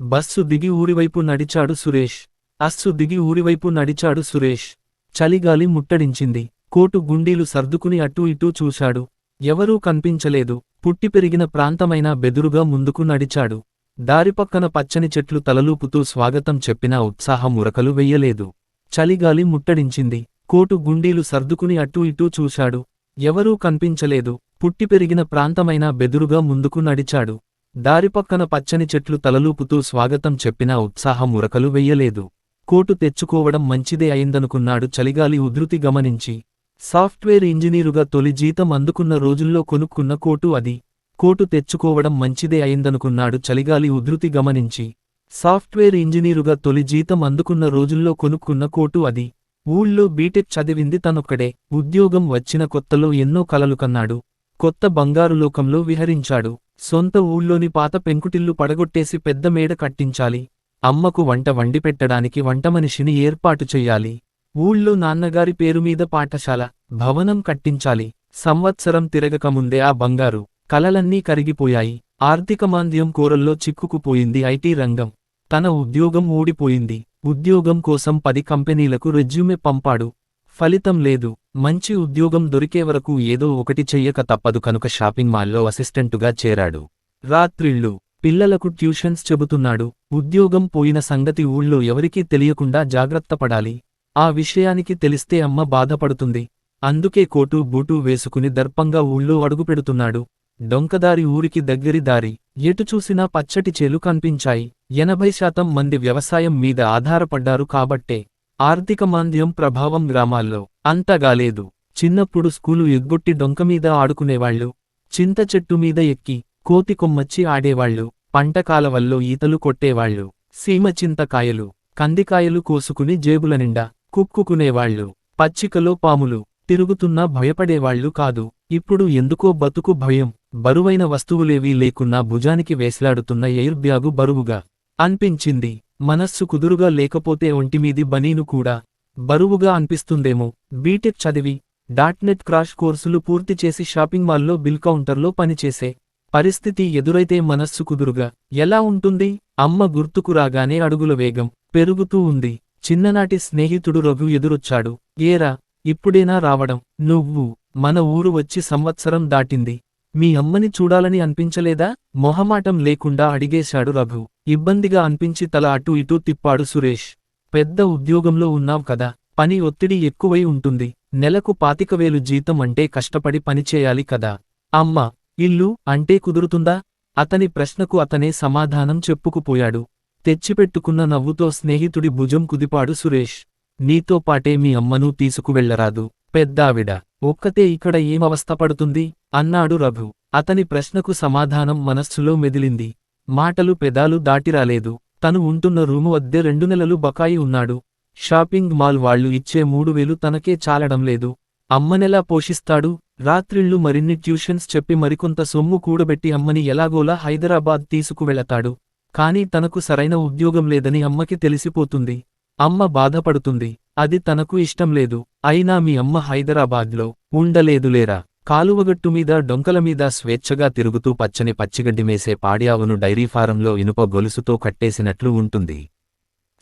Bus దిగి ఊరివైపు నడిచాడు సురేష్. అస్సు దిగి ఊరివైపు నడిచాడు సురేష్. చలిగాలి ముట్టడించింది. కోటు గుండీలు సర్దుకుని అటూ ఇటూ చూశాడు. ఎవరూ కనిపించలేదు. పుట్టి పెరిగిన ప్రాంతమైన బెదురుగా ముందుకు నడిచాడు. దారిపక్కన పచ్చని చెట్లు తలలూపుతూ స్వాగతం చెప్పినా ఉత్సాహం ఉరకలు వెయ్యలేదు చలిగాలి ముట్టడించింది. కోటు గుండీలు సర్దుకుని అటూ ఇటూ చూశాడు. ఎవరూ కనిపించలేదు. పుట్టి పెరిగిన ప్రాంతమైన బెదురుగా ముందుకు నడిచాడు. దారిపక్కన పచ్చని చెట్లు తలలూపుతూ స్వాగతం చెప్పినా ఉత్సాహం ఉరకలు వెయ్యలేదు. కోటు తెచ్చుకోవడం మంచిదే అయిందనుకున్నాడు చలిగాలి ఉధృతి గమనించి. సాఫ్ట్వేర్ ఇంజనీరుగా తొలి జీతం అందుకున్న రోజుల్లో కొనుక్కున్న కోటు అది. కోటు తెచ్చుకోవడం మంచిదే అయిందనుకున్నాడు చలిగాలి ఉధృతి గమనించి. సాఫ్ట్వేర్ ఇంజనీరుగా తొలి జీతం అందుకున్న రోజుల్లో కొనుక్కున్న కోటు అది. ఊళ్ళో బీటెక్ చదివింది తనొక్కడే. ఉద్యోగం వచ్చిన కొత్తలో ఎన్నో కలలు కన్నాడు. కొత్త బంగారు లోకంలో విహరించాడు. సొంత ఊళ్ళోని పాత పెంకుటిల్లు పడగొట్టేసి పెద్ద మేడ కట్టించాలి. అమ్మకు వంట వండి పెట్టడానికి వంటమనిషిని ఏర్పాటు చెయ్యాలి. ఊళ్ళో నాన్నగారి పేరుమీద పాఠశాల భవనం కట్టించాలి. సంవత్సరం తిరగకముందే ఆ బంగారు కలలన్నీ కరిగిపోయాయి. ఆర్థిక మాంద్యం కోరల్లో చిక్కుకుపోయింది ఐటీ రంగం. తన ఉద్యోగం ఊడిపోయింది. ఉద్యోగం కోసం పది కంపెనీలకు రెజ్యూమె పంపాడు. ఫలితం లేదు. మంచి ఉద్యోగం దొరికే వరకు ఏదో ఒకటి చెయ్యక తప్పదు కనుక షాపింగ్ మాల్లో అసిస్టెంటుగా చేరాడు. రాత్రిళ్ళు. పిల్లలకు ట్యూషన్స్ చెబుతున్నాడు. ఉద్యోగం పోయిన సంగతి ఊళ్ళో ఎవరికీ తెలియకుండా జాగ్రత్త పడాలి. ఆ విషయానికి తెలిస్తే అమ్మ బాధపడుతుంది. అందుకే కోటు బూటు వేసుకుని దర్పంగా ఊళ్ళో అడుగుపెడుతున్నాడు డొంకదారి ఊరికి దగ్గరి దారి. ఎటు చూసినా పచ్చటి చేలు కనిపించాయి. ఎనభై శాతం మంది వ్యవసాయం మీద ఆధారపడ్డారు కాబట్టే ఆర్థిక మాంద్యం ప్రభావం గ్రామాల్లో అంతగాలేదు చిన్నప్పుడు స్కూలు ఎగ్గొట్టి డొంకమీద ఆడుకునేవాళ్ళు చింత చెట్టు మీద ఎక్కి కోతి కొమ్మచ్చి ఆడేవాళ్ళు పంటకాలవల్లో ఈతలు కొట్టేవాళ్ళు సీమ చింతకాయలు కందికాయలు కోసుకుని జేబుల నిండా కుక్కుకునేవాళ్ళు పచ్చికలో పాములు తిరుగుతున్నా భయపడేవాళ్ళు కాదు. ఇప్పుడు ఎందుకో బతుకు భయం బరువైన వస్తువులేవీ లేకున్నా భుజానికి వేసలాడుతున్న ఎయిర్ బ్యాగు బరువుగా అన్పించింది. మనస్సు కుదురుగా లేకపోతే ఒంటిమీది బనీను కూడా బరువుగా అనిపిస్తుందేమో. బీటెక్ చదివి డాట్నెట్ క్రాష్ కోర్సులు పూర్తి చేసి షాపింగ్ మాల్లో బిల్ కౌంటర్లో పనిచేసే పరిస్థితి ఎదురైతే మనస్సు కుదురుగా. ఎలా ఉంటుంది? అమ్మ గుర్తుకు రాగానే అడుగుల వేగం పెరుగుతూ ఉంది. చిన్ననాటి స్నేహితుడు రఘు ఎదురొచ్చాడు. ఏరా ఇప్పుడేనా రావడం? నువ్వు మన ఊరు వచ్చి సంవత్సరం దాటింది. మీ అమ్మని చూడాలని అనిపించలేదా? మొహమాటం లేకుండా అడిగేశాడు రఘు. ఇబ్బందిగా అనిపించి తల అటూ ఇటూ తిప్పాడు సురేష్. పెద్ద ఉద్యోగంలో ఉన్నావ్ కదా పని ఒత్తిడి ఎక్కువై ఉంటుంది నెలకు పాతికవేలు జీతం అంటే కష్టపడి పనిచేయాలి కదా. అమ్మ ఇల్లు అంటే కుదురుతుందా? అతని ప్రశ్నకు అతనే సమాధానం చెప్పుకుపోయాడు. తెచ్చిపెట్టుకున్న నవ్వుతో స్నేహితుడి భుజం కుదిపాడు సురేష్. నీతో పాటే మీ అమ్మనూ తీసుకువెళ్ళరాదు. పెద్దావిడ ఒక్కతే ఇక్కడ ఏమవస్థపడుతుంది అన్నాడు రఘు. అతని ప్రశ్నకు సమాధానం మనస్సులో మెదిలింది. మాటలు పెదాలు దాటిరాలేదు. తను ఉంటున్న రూము వద్దే రెండు నెలలు బకాయి ఉన్నాడు. షాపింగ్ మాల్ వాళ్ళు ఇచ్చే మూడు వేలు తనకే చాలడం లేదు. అమ్మనెలా పోషిస్తాడు? రాత్రిళ్ళు మరిన్ని ట్యూషన్స్ చెప్పి మరికొంత సొమ్ము కూడబెట్టి అమ్మని ఎలాగోలా హైదరాబాద్ తీసుకువెళతాడు. కాని తనకు సరైన ఉద్యోగం లేదని అమ్మకి తెలిసిపోతుంది. అమ్మ బాధపడుతుంది. అది తనకు ఇష్టం లేదు. అయినా మీ అమ్మ హైదరాబాద్లో ఉండలేదులేరా? కాలువగట్టు మీద డొంకల మీద స్వేచ్ఛగా తిరుగుతూ పచ్చని పచ్చిగడ్డి మేసే పాడియావును డైరీ ఫారంలో ఇనుప గొలుసుతో కట్టేసినట్లు ఉంటుంది.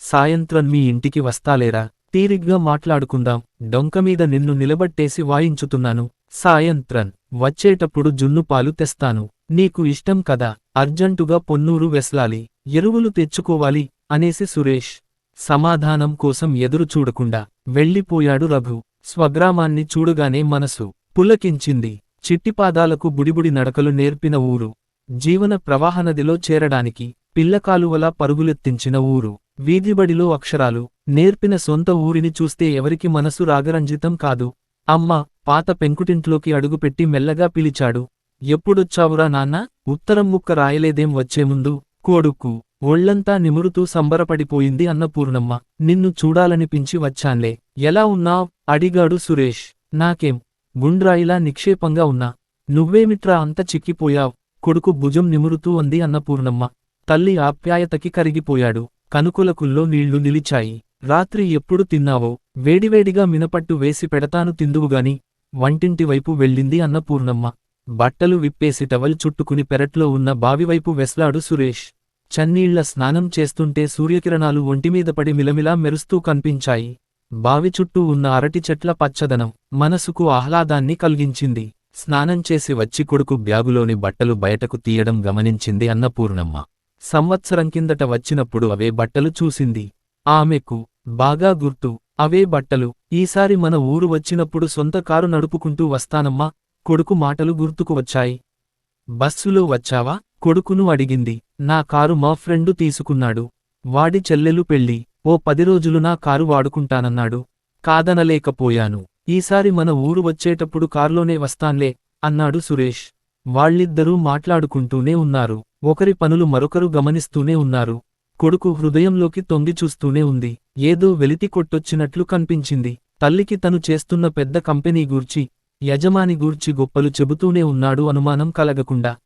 సాయంత్రం మీ ఇంటికి వస్తాలేరా? తీరిగ్గా మాట్లాడుకుందాం. డొంకమీద నిన్ను నిలబట్టేసి వాయించుతున్నాను. సాయంత్రం. వచ్చేటప్పుడు జున్నుపాలు తెస్తాను. నీకు ఇష్టం కదా? అర్జంటుగా పొన్నూరు వెస్లాలి. ఎరువులు తెచ్చుకోవాలి అనేసి సురేష్ సమాధానం కోసం ఎదురు చూడకుండా వెళ్ళిపోయాడు రఘు. స్వగ్రామాన్ని చూడగానే మనసు పులకించింది. చిట్టిపాదాలకు బుడిబుడి నడకలు నేర్పిన ఊరు. జీవన ప్రవాహనదిలో చేరడానికి పిల్లకాలువలా పరుగులెత్తించిన ఊరు. వీధిబడిలో అక్షరాలు నేర్పిన సొంత ఊరిని చూస్తే ఎవరికి మనసు రాగరంజితం కాదు. అమ్మ పాత పెంకుటింట్లోకి అడుగుపెట్టి మెల్లగా పిలిచాడు. ఎప్పుడొచ్చావురా నాన్న? ఉత్తరం ముక్క రాయలేదేం వచ్చే ముందు? ఒళ్ళంతా నిమురుతూ సంబరపడిపోయింది అన్నపూర్ణమ్మ నిన్ను చూడాలనిపించి వచ్చాన్లే. ఎలా ఉన్నావ్? అడిగాడు సురేష్. నాకేం గుండ్రాయిలా నిక్షేపంగా ఉన్నా నువ్వేమిట్రా అంత చిక్కిపోయావ్? కొడుకు భుజం నిమురుతూ అంది అన్నపూర్ణమ్మ తల్లి ఆప్యాయతకి కరిగిపోయాడు. కనుకులకుల్లో నీళ్ళు నిలిచాయి. రాత్రి ఎప్పుడు తిన్నావో? వేడివేడిగా మినపట్టు వేసి పెడతాను తిందువుగాని వంటింటి వైపు వెళ్ళింది అన్నపూర్ణమ్మ బట్టలు విప్పేసి టవల్ చుట్టుకుని పెరట్లో ఉన్న బావివైపు వెస్లాడు సురేష్. చన్నీళ్ళ స్నానం చేస్తుంటే సూర్యకిరణాలు ఒంటిమీద పడి మిలమిలా మెరుస్తూ కనిపించాయి. బావి చుట్టూ ఉన్న అరటి చెట్ల పచ్చదనం మనసుకు ఆహ్లాదాన్ని కలిగించింది. స్నానం చేసి వచ్చి కొడుకు బ్యాగులోని బట్టలు బయటకు తీయడం గమనించింది అన్నపూర్ణమ్మ. సంవత్సరం కిందట వచ్చినప్పుడు అవే బట్టలు చూసింది. ఆమెకు బాగా గుర్తు అవే బట్టలు ఈసారి మన ఊరు వచ్చినప్పుడు సొంత కారు నడుపుకుంటూ వస్తానమ్మా కొడుకు మాటలు గుర్తుకు వచ్చాయి. బస్సులో వచ్చావా? కొడుకును అడిగింది. నా కారు మా ఫ్రెండు తీసుకున్నాడు. వాడి చెల్లెలు పెళ్ళి. ఓ పది రోజులు నా కారు వాడుకుంటానన్నాడు. కాదనలేకపోయాను. ఈసారి మన ఊరు వచ్చేటప్పుడు కారులోనే వస్తాన్లే అన్నాడు సురేష్. వాళ్ళిద్దరూ మాట్లాడుకుంటూనే ఉన్నారు. ఒకరి పనులు మరొకరు గమనిస్తూనే ఉన్నారు. కొడుకు హృదయంలోకి తొంగి చూస్తూనే ఉంది. ఏదో వెలితి కొట్టొచ్చినట్లు కనిపించింది. తల్లికి తను చేస్తున్న పెద్ద కంపెనీ గూర్చి యజమాని గూర్చి గొప్పలు చెబుతూనే ఉన్నాడు అనుమానం కలగకుండా.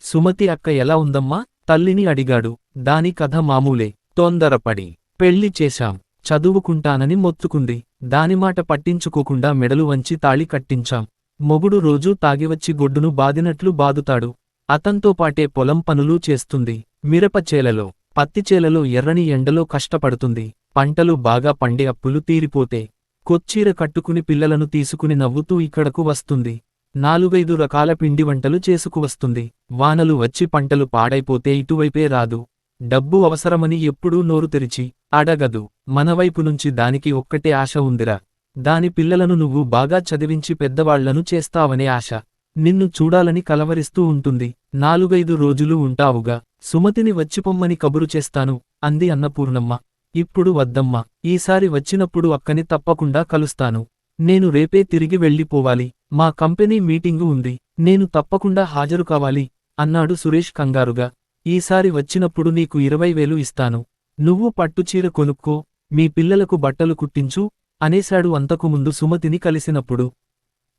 సుమతి అక్క ఎలా ఉందమ్మా? తల్లిని అడిగాడు. దాని కథ మామూలే. తొందరపడి. పెళ్ళి చేశాం. చదువుకుంటానని మొత్తుకుంది. దానిమాట పట్టించుకోకుండా మెడలు వంచి తాళి కట్టించాం. మొగుడు రోజూ తాగివచ్చి గొడ్డును బాదినట్లు బాదుతాడు. అతంతో పాటే పొలం పనులు చేస్తుంది. మిరపచేలలో పత్తిచేలలో ఎర్రని ఎండలో కష్టపడుతుంది. పంటలు బాగా పండి అప్పులు తీరిపోతే కొచ్చీర కట్టుకుని పిల్లలను తీసుకుని నవ్వుతూ ఇక్కడకు వస్తుంది. నాలుగైదు రకాల పిండి వంటలు చేసుకువస్తుంది వానలు వచ్చి పంటలు పాడైపోతే ఇటువైపే రాదు. డబ్బు అవసరమని ఎప్పుడూ నోరు తెరిచి అడగదు మనవైపు నుంచి దానికి ఒక్కటే ఆశ ఉందిరా. దాని పిల్లలను నువ్వు బాగా చదివించి పెద్దవాళ్ళను చేస్తావనే ఆశ. నిన్ను చూడాలని కలవరిస్తూ ఉంటుంది. నాలుగైదు రోజులు ఉంటావుగా. సుమతిని వచ్చిపొమ్మని కబురు చేస్తాను అంది అన్నపూర్ణమ్మ. ఇప్పుడు వద్దమ్మా ఈసారి వచ్చినప్పుడు అక్కని తప్పకుండా కలుస్తాను. నేను రేపే తిరిగి వెళ్ళిపోవాలి. మా కంపెనీ మీటింగు ఉంది. నేను తప్పకుండా హాజరు కావాలి అన్నాడు సురేష్ కంగారుగా. ఈసారి వచ్చినప్పుడు నీకు ఇరవై వేలు ఇస్తాను. నువ్వు పట్టుచీర కొనుక్కో మీ పిల్లలకు బట్టలు కుట్టించు అనేశాడు అంతకుముందు సుమతిని కలిసినప్పుడు.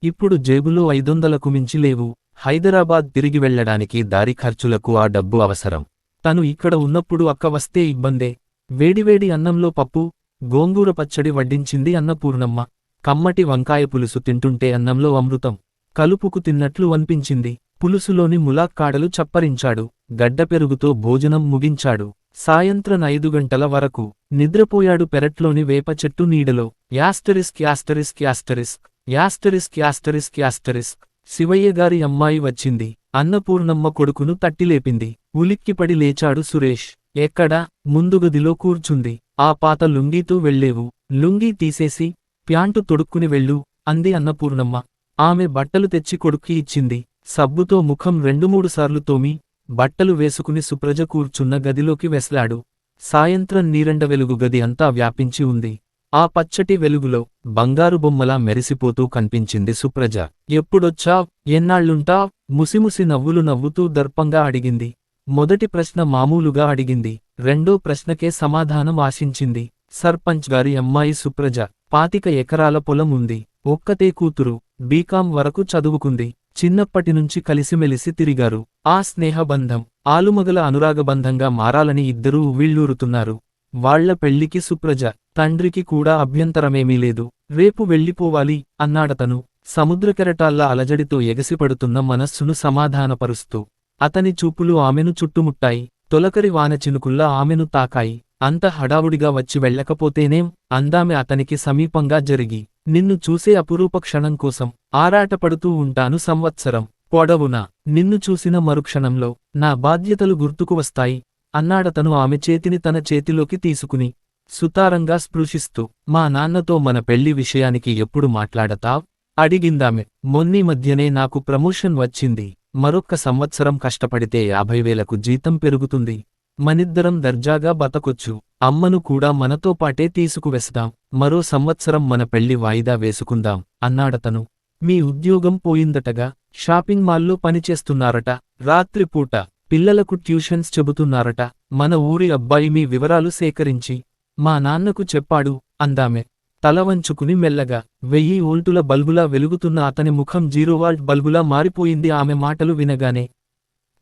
ఇప్పుడు జేబులో ఐదొందలకు మించి లేవు. హైదరాబాద్ తిరిగి వెళ్ళడానికి దారి ఖర్చులకు ఆ డబ్బు అవసరం. తను ఇక్కడ ఉన్నప్పుడు అక్క వస్తే ఇబ్బందే. వేడివేడి అన్నంలో పప్పు గోంగూర పచ్చడి వడ్డించింది అన్నపూర్ణమ్మ కమ్మటి వంకాయ పులుసు తింటుంటే అన్నంలో అమృతం. కలుపుకు తిన్నట్లు అనిపించింది. పులుసులోని ములాక్కాడలు చప్పరించాడు. గడ్డ పెరుగుతో భోజనం ముగించాడు. సాయంత్రం ఐదు గంటల వరకు నిద్రపోయాడు పెరట్లోని వేప చెట్టు నీడలో. Asterisk asterisk asterisk asterisk asterisk asterisk. Shivayya గారి అమ్మాయి వచ్చింది. అన్నపూర్ణమ్మ కొడుకును తట్టిలేపింది. ఉలిక్కిపడి లేచాడు సురేష్. ఎక్కడా? ముందుగదిలో కూర్చుంది. ఆ పాత లుంగీతో వెళ్ళేవు. లుంగీ తీసేసి ప్యాంటు తొడుక్కుని వెళ్ళు అంది అన్నపూర్ణమ్మ. ఆమె బట్టలు తెచ్చి కొడుక్కి ఇచ్చింది. సబ్బుతో ముఖం రెండు మూడు సార్లు తోమి బట్టలు వేసుకుని సుప్రజ కూర్చున్న గదిలోకి వెస్లాడు. సాయంత్రం నీరెండ వెలుగు గది అంతా వ్యాపించి ఉంది. ఆ పచ్చటి వెలుగులో బంగారు బొమ్మలా మెరిసిపోతూ కనిపించింది సుప్రజ. ఎప్పుడొచ్చా? ఎన్నాళ్ళుంటా ముసిముసి నవ్వులు నవ్వుతూ దర్పంగా అడిగింది. మొదటి ప్రశ్న మామూలుగా అడిగింది. రెండో ప్రశ్నకే సమాధానం ఆశించింది. సర్పంచ్ గారి అమ్మాయి సుప్రజ. పాతిక ఎకరాల పొలం ఉంది. ఒక్కతే కూతురు. బీకాం వరకు చదువుకుంది. చిన్నప్పటినుంచి కలిసిమెలిసి తిరిగారు. ఆ స్నేహబంధం ఆలుమగల అనురాగబంధంగా మారాలని ఇద్దరూ వీళ్ళూరుతున్నారు వాళ్ళ పెళ్ళికి సుప్రజ తండ్రికి కూడా అభ్యంతరమేమీ లేదు. రేపు వెళ్ళిపోవాలి అన్నాడతను. సముద్రకెరటాల్లా అలజడితో ఎగసిపడుతున్న మనస్సును సమాధానపరుస్తూ. అతని చూపులు ఆమెను చుట్టుముట్టాయి. తొలకరి వాన చినుకుల్లా ఆమెను తాకాయి. అంత హడావుడిగా వచ్చి వెళ్ళకపోతేనేం అందామె అతనికి సమీపంగా జరిగి నిన్ను చూసే అపురూప క్షణం కోసం ఆరాటపడుతూ ఉంటాను సంవత్సరం. పొడవునా నిన్ను చూసిన మరుక్షణంలో నా బాధ్యతలు గుర్తుకు వస్తాయి అన్నాడతను ఆమె చేతిని తన చేతిలోకి తీసుకుని సుతారంగా స్పృశిస్తూ మా నాన్నతో మన పెళ్ళి విషయానికి ఎప్పుడు మాట్లాడతావ్? అడిగిందామె. మొన్నీ మధ్యనే నాకు ప్రమోషన్ వచ్చింది. మరొక్క సంవత్సరం కష్టపడితే యాభై వేలకు జీతం పెరుగుతుంది. మనిద్దరం దర్జాగా బతకొచ్చు. అమ్మను కూడా మనతో పాటే తీసుకువెస్దాం మరో సంవత్సరం మన పెళ్ళి వాయిదా వేసుకుందాం అన్నాడతను మీ ఉద్యోగం పోయిందటగా? షాపింగ్ మాల్లో పనిచేస్తున్నారట. రాత్రిపూట పిల్లలకు ట్యూషన్స్ చెబుతున్నారట. మన ఊరి అబ్బాయి మీ వివరాలు సేకరించి మా నాన్నకు చెప్పాడు అందామె. తల వంచుకుని మెల్లగా వెయ్యి ఓల్టుల బల్బులా వెలుగుతున్న అతని ముఖం జీరోవాల్ట్ బల్బులా మారిపోయింది ఆమె మాటలు వినగానే.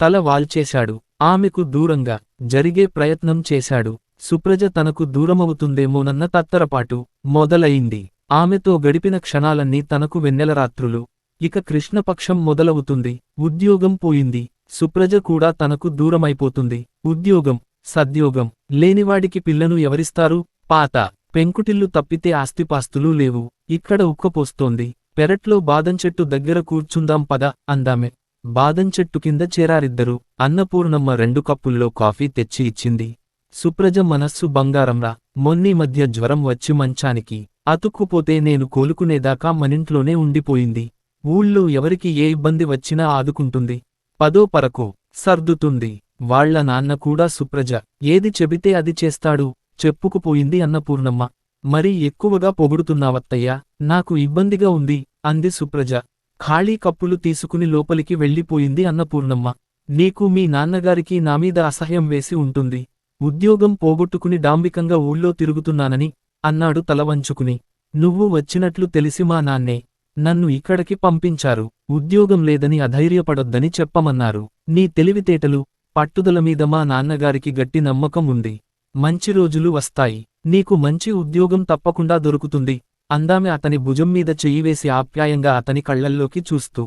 తల వాల్చేశాడు. ఆమెకు దూరంగా జరిగే ప్రయత్నం చేశాడు. సుప్రజ తనకు దూరమవుతుందేమోనన్న తత్తరపాటు మొదలయింది ఆమెతో గడిపిన క్షణాలన్నీ తనకు వెన్నెలరాత్రులు. ఇక కృష్ణపక్షం మొదలవుతుంది. ఉద్యోగం పోయింది. సుప్రజ కూడా తనకు దూరమైపోతుంది. ఉద్యోగం సద్యోగం లేనివాడికి పిల్లను ఎవరిస్తారు? పాత పెంకుటిల్లు తప్పితే ఆస్తిపాస్తులు లేవు. ఇక్కడ ఉక్కపోస్తోంది. పెరట్లో బాదంచెట్టు దగ్గర కూర్చుందాం పద అందామె. బాదంచెట్టు కింద చేరారిద్దరు అన్నపూర్ణమ్మ రెండు కప్పుల్లో కాఫీ తెచ్చి ఇచ్చింది. సుప్రజ మనస్సు బంగారంరా మొన్నీ మధ్య జ్వరం వచ్చి మంచానికి అతుక్కుపోతే నేను కోలుకునేదాకా మనింట్లోనే ఉండిపోయింది. ఊళ్ళో ఎవరికి ఏ ఇబ్బంది వచ్చినా ఆదుకుంటుంది. పదో పరకో సర్దుతుంది. వాళ్ళ నాన్న కూడా సుప్రజ ఏది చెబితే అది చేస్తాడు చెప్పుకుపోయింది అన్నపూర్ణమ్మ. మరి ఎక్కువగా పొగుడుతున్నావత్తయ్యా నాకు ఇబ్బందిగా ఉంది అంది సుప్రజ. ఖాళీ కప్పులు తీసుకుని లోపలికి వెళ్ళిపోయింది అన్నపూర్ణమ్మ. నీకు మీ నాన్నగారికి నామీద అసహ్యం వేసి ఉంటుంది. ఉద్యోగం పోగొట్టుకుని డాంబికంగా ఊళ్ళో తిరుగుతున్నానని అన్నాడు తలవంచుకుని. నువ్వు వచ్చినట్లు తెలిసి మా నాన్నే నన్ను ఇక్కడికి పంపించారు. ఉద్యోగం లేదని అధైర్యపడొద్దని చెప్పమన్నారు. నీ తెలివితేటలు పట్టుదల మీద మా నాన్నగారికి గట్టి నమ్మకం ఉంది. మంచి రోజులు వస్తాయి. నీకు మంచి ఉద్యోగం తప్పకుండా దొరుకుతుంది. అందామె అతని భుజం మీద చెయ్యివేసి ఆప్యాయంగా అతని కళ్ళల్లోకి చూస్తూ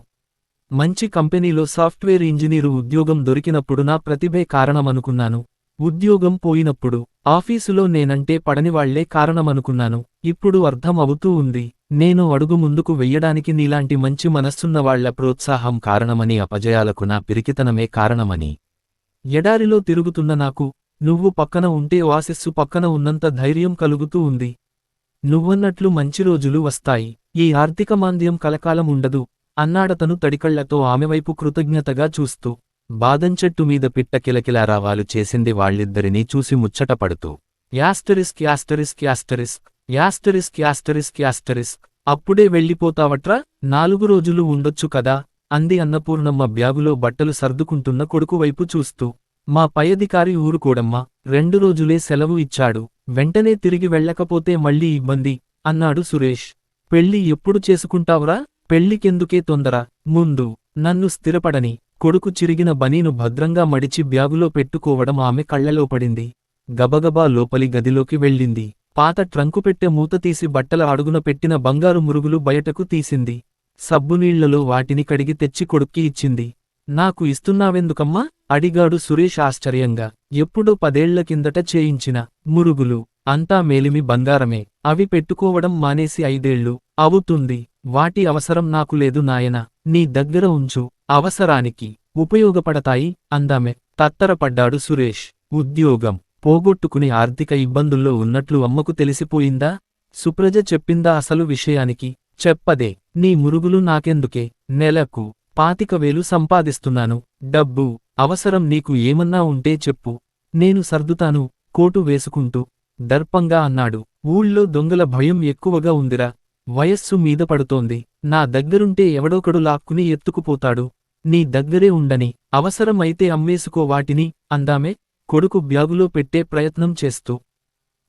మంచి కంపెనీలో సాఫ్ట్వేర్ ఇంజనీరు ఉద్యోగం దొరికినప్పుడు నా ప్రతిభే కారణమనుకున్నాను. ఉద్యోగం పోయినప్పుడు ఆఫీసులో నేనంటే పడనివాళ్ళే కారణమనుకున్నాను. ఇప్పుడు అర్థం అవుతూ ఉంది. నేను అడుగు ముందుకు వెయ్యడానికి నీలాంటి మంచి మనస్సున్నవాళ్ళ ప్రోత్సాహం కారణమని అపజయాలకు నా పిరికితనమే కారణమని. ఎడారిలో తిరుగుతున్న నాకు నువ్వు పక్కన ఉంటే వాసిస్సు పక్కన ఉన్నంత ధైర్యం కలుగుతూ ఉంది. నువ్వన్నట్లు మంచి రోజులు వస్తాయి. ఈ ఆర్థిక మాంద్యం కలకాలం ఉండదు. అన్నాడతను తడికళ్ళతో ఆమెవైపు కృతజ్ఞతగా చూస్తూ బాదంచెట్టు మీద పిట్ట కిలకిలారావాలు చేసింది వాళ్ళిద్దరినీ చూసి ముచ్చటపడుతూ asterisk asterisk asterisk asterisk asterisk asterisk అప్పుడే వెళ్ళిపోతావట్రా? నాలుగు రోజులు ఉండొచ్చు కదా? అంది అన్నపూర్ణమ్మ బ్యాగులో బట్టలు సర్దుకుంటున్న కొడుకువైపు చూస్తూ మా పైధికారి ఊరుకోడమ్మా రెండు రోజులే సెలవు ఇచ్చాడు వెంటనే తిరిగి వెళ్ళకపోతే మళ్ళీ ఇబ్బంది అన్నాడు సురేష్. పెళ్ళి ఎప్పుడు చేసుకుంటావురా? పెళ్ళికెందుకే తొందర? ముందు నన్ను స్థిరపడని కొడుకు చిరిగిన బనీను భద్రంగా మడిచి బ్యాగులో పెట్టుకోవడం ఆమె కళ్ళలో పడింది. గబగబా లోపలి గదిలోకి వెళ్ళింది. పాత ట్రంకు పెట్టె మూత తీసి బట్టల అడుగున పెట్టిన బంగారు మురుగులు బయటకు తీసింది. సబ్బునీళ్ళలో వాటిని కడిగి తెచ్చి కొడుక్కి ఇచ్చింది. నాకు ఇస్తున్నావెందుకమ్మా? అడిగాడు సురేష్ ఆశ్చర్యంగా. ఎప్పుడో పదేళ్ళ కిందట చేయించిన మురుగులు అంతా మేలిమి బంగారమే. అవి పెట్టుకోవడం మానేసి ఐదేళ్ళు అవుతుంది. వాటి అవసరం నాకు లేదు నాయన. నీ దగ్గర ఉంచు. అవసరానికి ఉపయోగపడతాయి అందామె. తత్తరపడ్డాడు సురేష్. ఉద్యోగం. పోగొట్టుకుని ఆర్థిక ఇబ్బందుల్లో ఉన్నట్లు అమ్మకు తెలిసిపోయిందా? సుప్రజ చెప్పిందా అసలు విషయానికి? చెప్పదే. నీ మురుగులు నాకెందుకే? నెలకు పాతికవేలు సంపాదిస్తున్నాను. డబ్బు అవసరం నీకు ఏమన్నా ఉంటే చెప్పు. నేను సర్దుతాను కోటు వేసుకుంటూ. దర్పంగా అన్నాడు. ఊళ్ళో దొంగల భయం ఎక్కువగా ఉందిరా. వయస్సు మీద పడుతోంది. నా దగ్గరుంటే ఎవడోకడు లాక్కుని ఎత్తుకుపోతాడు. నీ దగ్గరే ఉండని అవసరమైతే అమ్మేసుకో వాటిని అందామే కొడుకు బ్యాగులో పెట్టే ప్రయత్నం చేస్తూ.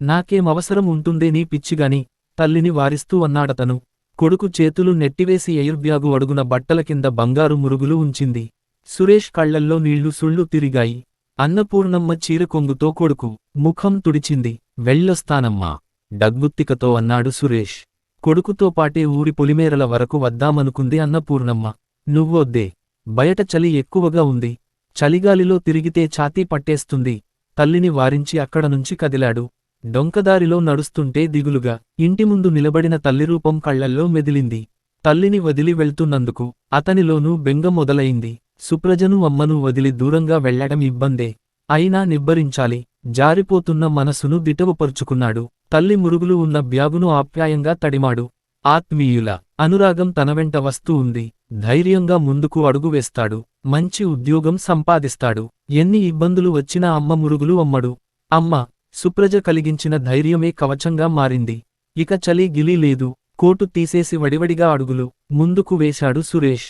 నాకేం అవసరం ఉంటుందే నీ పిచ్చిగాని తల్లిని వారిస్తూ అన్నాడతను. కొడుకు చేతులు నెట్టివేసి ఎయిర్బ్యాగు అడుగున బట్టల కింద బంగారు మురుగులు ఉంచింది. సురేష్ కళ్ళల్లో నీళ్ళు సుళ్ళు తిరిగాయి. అన్నపూర్ణమ్మ చీర కొంగుతో కొడుకు ముఖం తుడిచింది. వెళ్ళొస్తానమ్మా డగ్గుత్తికతో అన్నాడు సురేష్. కొడుకుతో పాటే ఊరి పొలిమేరల వరకు వద్దామనుకుంది అన్నపూర్ణమ్మ. నువ్వొద్దే బయట చలి ఎక్కువగా ఉంది. చలిగాలిలో తిరిగితే ఛాతీ పట్టేస్తుంది. తల్లిని వారించి అక్కడ నుంచి కదిలాడు. డొంకదారిలో నడుస్తుంటే దిగులుగా ఇంటి ముందు నిలబడిన తల్లిరూపం కళ్ళల్లో మెదిలింది. తల్లిని వదిలి వెళ్తున్నందుకు అతనిలోనూ బెంగ మొదలైంది. సుప్రజను అమ్మను వదిలి దూరంగా వెళ్ళడం ఇబ్బందే. అయినా నిబ్బరించాలి. జారిపోతున్న మనసును దిటవుపరుచుకున్నాడు. తల్లి మురుగులు ఉన్న బ్యాగును ఆప్యాయంగా తడిమాడు. ఆత్మీయుల అనురాగం తనవెంట వస్తూ ఉంది. ధైర్యంగా ముందుకు అడుగు వేస్తాడు. మంచి ఉద్యోగం సంపాదిస్తాడు. ఎన్ని ఇబ్బందులు వచ్చినా అమ్మ మురుగులు అమ్మడు. అమ్మ సుప్రజ కలిగించిన ధైర్యమే కవచంగా మారింది. ఇక చలి గిలి లేదు. కోటు తీసేసి వడివడిగా అడుగులు ముందుకు వేశాడు సురేష్.